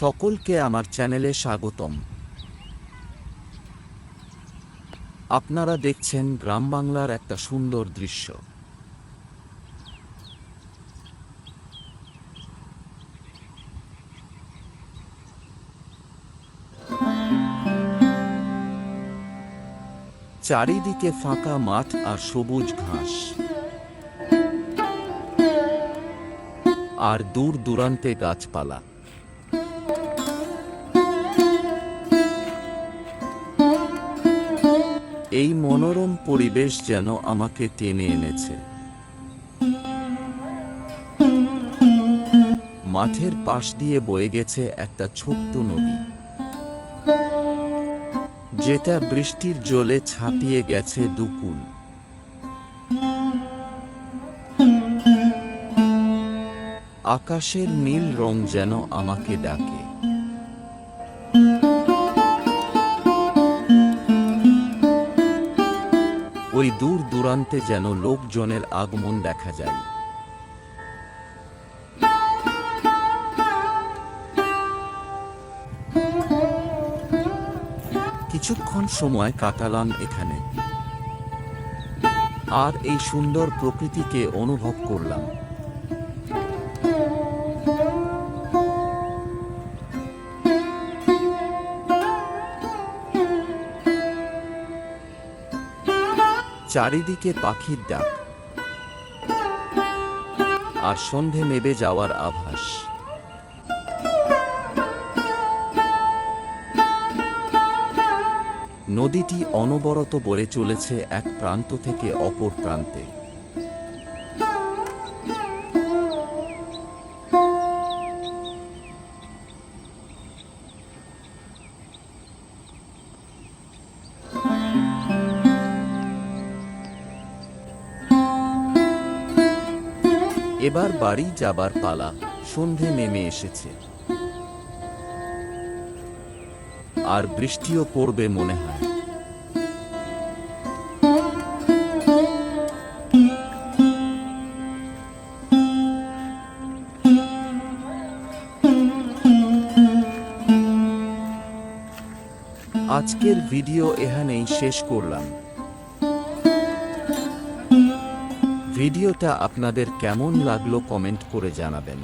সকলকে আমার চ্যানেলে স্বাগতম। আপনারা দেখছেন গ্রাম বাংলার একটা সুন্দর দৃশ্য। চারিদিকে ফাঁকা মাঠ আর সবুজ ঘাস। আর দূর দূরান্তে গাছপালা। এই মনোরম পরিবেশ যেন আমাকে টেনে এনেছে। মাঠের পাশ দিয়ে বয়ে গেছে একটা ছোট্ট নদী। যেটা বৃষ্টির জলে ছাপিয়ে গেছে দুকুল আকাশের নীল রং যেন আমাকে ডাকে। ওই দূর দূরান্তে যেন লোকজনের আগমন দেখা যায়। কিছুক্ষণ সময় কাটালাম এখানে। আর এই সুন্দর প্রকৃতিকে অনুভব করলাম। চারিদিকে পাখির ডাক। আর সন্ধে নেবে যাওয়ার আভাস। নদীটি অনবরত বয়ে চলেছে এক প্রান্ত থেকে অপর প্রান্তে। এবার বাড়ি যাবার পালা সন্ধে নেমে এসেছে। আর বৃষ্টিও পড়বে মনে হয়। আজকের ভিডিও এখানেই শেষ করলাম। ভিডিওটা আপনাদের কেমন লাগল কমেন্ট করে জানাবেন।